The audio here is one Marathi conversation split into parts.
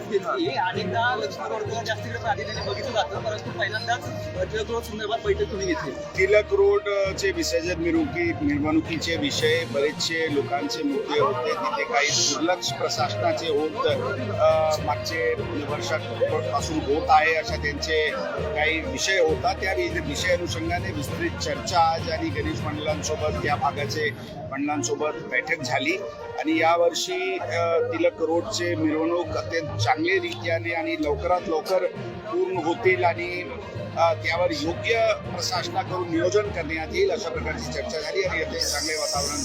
आज घेतली अनेकदा लक्ष्मण रोडवर जास्त वेळ प्राधिकारी बघितलं जातं परंतु पहिल्यांदाच टिळक रोड संदर्भात बैठक तुम्ही घेतली. तिलक रोड चे विसर्जन मिरवणुकी मिरवणुकीचे विषय बरेचसे लोकांचे मुद्दे होते तिथे काही दुर्लक्ष प्रशासनाचे होत मागचे वर्षापासून होत आहे अशा त्यांचे काही विषय होता. त्या विषय अनुषंगाने विस्तृत चर्चा आज आणि गणेश मंडळांसोबत त्या भागाचे मंडळांसोबत बैठक झाली. आणि यावर्षी तिलक रोडचे मिरवणूक अत्यंत चांगले रीत्याने आणि लवकरात लवकर पूर्ण होतील आणि त्यावर योग्य प्रशासनाकडून नियोजन करण्यात येईल अशा प्रकारची चर्चा झाली आणि अत्यंत चांगले वातावरण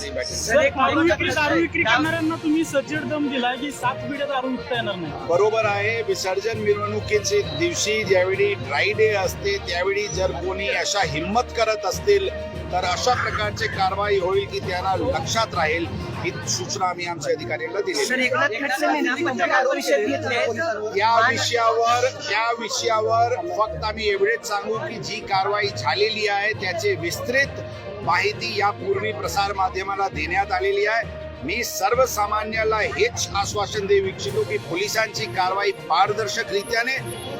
तुम्ही सज्जड दम दिलाय की सात पिढ्या दारू विकता येणार नाही. बरोबर आहे विसर्जन मिरवणुकीचे दिवशी ज्यावेळी ड्राय डे असते त्यावेळी जर कोणी अशा हिंमत करत असतील तर अशा प्रकारची कारवाई होईल की त्यांना लक्षात राहील. ही सूचना आम्ही आमच्या अधिकाऱ्यांना दिली या विषयावर या विषयावर फक्त आम्ही एवढेच सांगू की जी कारवाई झालेली आहे त्याचे विस्तृत माहिती यापूर्वी प्रसार माध्यमाला देण्यात आलेली आहे. मी सर्वसामान्याला हेच आश्वासन देऊ इच्छितो की पोलिसांची कारवाई पारदर्शक रीत्याने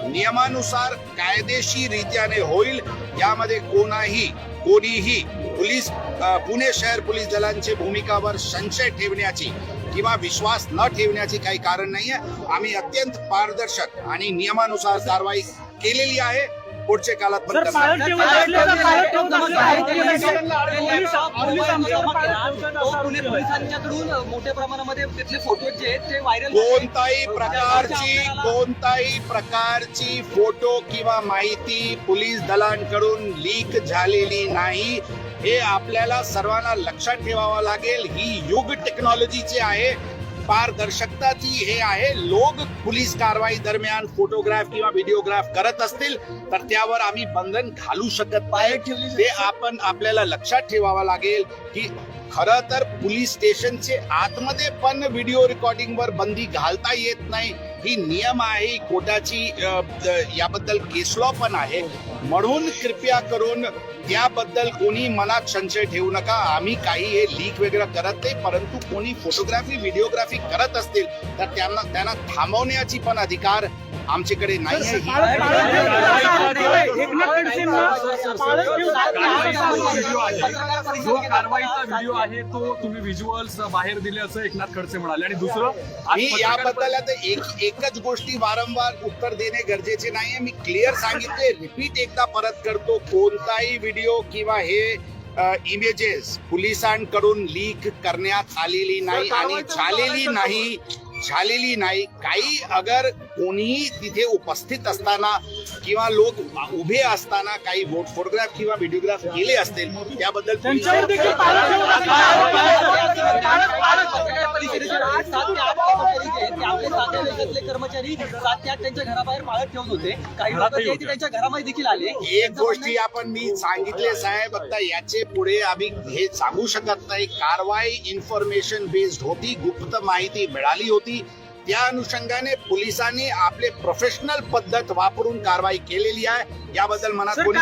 नियमानुसार कायदेशीर रीत्याने होईल. यामध्ये कोणाही कोणीही पोलीस पुणे शहर पोलीस दलांचे भूमिकावर संशय ठेवण्याची किंवा विश्वास न ठेवण्याची काही कारण नाही आहे आम्ही अत्यंत पारदर्शक आणि नियमानुसार कारवाई केलेली आहे. पुढचे काळात पण मोठ्या प्रमाणामध्ये तिथले फोटो जे आहेत ते व्हायरल कोणताही प्रकारची कोणताही प्रकारची फोटो किंवा माहिती पोलीस दलांकडून लीक झालेली नाही. हे आपल्याला सर्वांना लक्षात ठेवावं लागेल. ही युग टेक्नॉलॉजीचे आहे. पारदर्शकताची हे आहे. लोक पोलीस कारवाई दरम्यान फोटोग्राफ किंवा व्हिडिओग्राफ करत असतील तर त्यावर आम्ही बंधन घालू शकत नाही. ते आपण आपल्याला लक्षात ठेवावं लागेल की खरं तर पोलीस स्टेशनचे आतमध्ये पण व्हिडिओ रेकॉर्डिंग वर बंदी घालता येत नाही. ही नियम आहे ही कोर्टाची याबद्दल केस लॉ पण आहे म्हणून कृपया करून त्याबद्दल कोणी मनात संशय ठेवू नका आम्ही काही हे लीक वगैरे करत नाही परंतु कोणी फोटोग्राफी व्हिडिओग्राफी करत असतील तर त्यांना त्यांना थांबवण्याची पण अधिकार आमच्याकडे नाही आहे जो कारवाईचा व्हिडिओ आहे तो तुम्ही व्हिज्युअल्स बाहेर दिले असं एकनाथ खडसे म्हणाले. आणि दुसरं मी याबद्दल आता एक एकच गोष्टी वारंवार उत्तर देणे गरजेचे नाहीये. मी क्लिअर सांगितले. रिपीट एकदा परत करतो. कोणताही व्हिडिओ किंवा हे इमेजेस पोलिसांकडून लीक करण्यात आलेली नाही आणि झालेली नाही. झालेली नाही. काही अगर कोणीही तिथे उपस्थित असताना किंवा लोक उभे असताना काही फोटोग्राफ किंवा व्हिडिओग्राफ केले असतील त्याबद्दल कर्मचारी त्यांच्या घराबाहेर पाळत होते काही लोक त्यांच्या घरामध्ये देखील आले एक गोष्टी आपण मी सांगितले साहेब आता याचे पुढे आम्ही हे सांगू शकत नाही. कारवाई इन्फॉर्मेशन बेस्ड होती गुप्त माहिती मिळाली होती. त्या अनुषंगाने पोलिसांनी आपले प्रोफेशनल पद्धत वापरून कारवाई केलेली आहे याबद्दल मनात कोणी.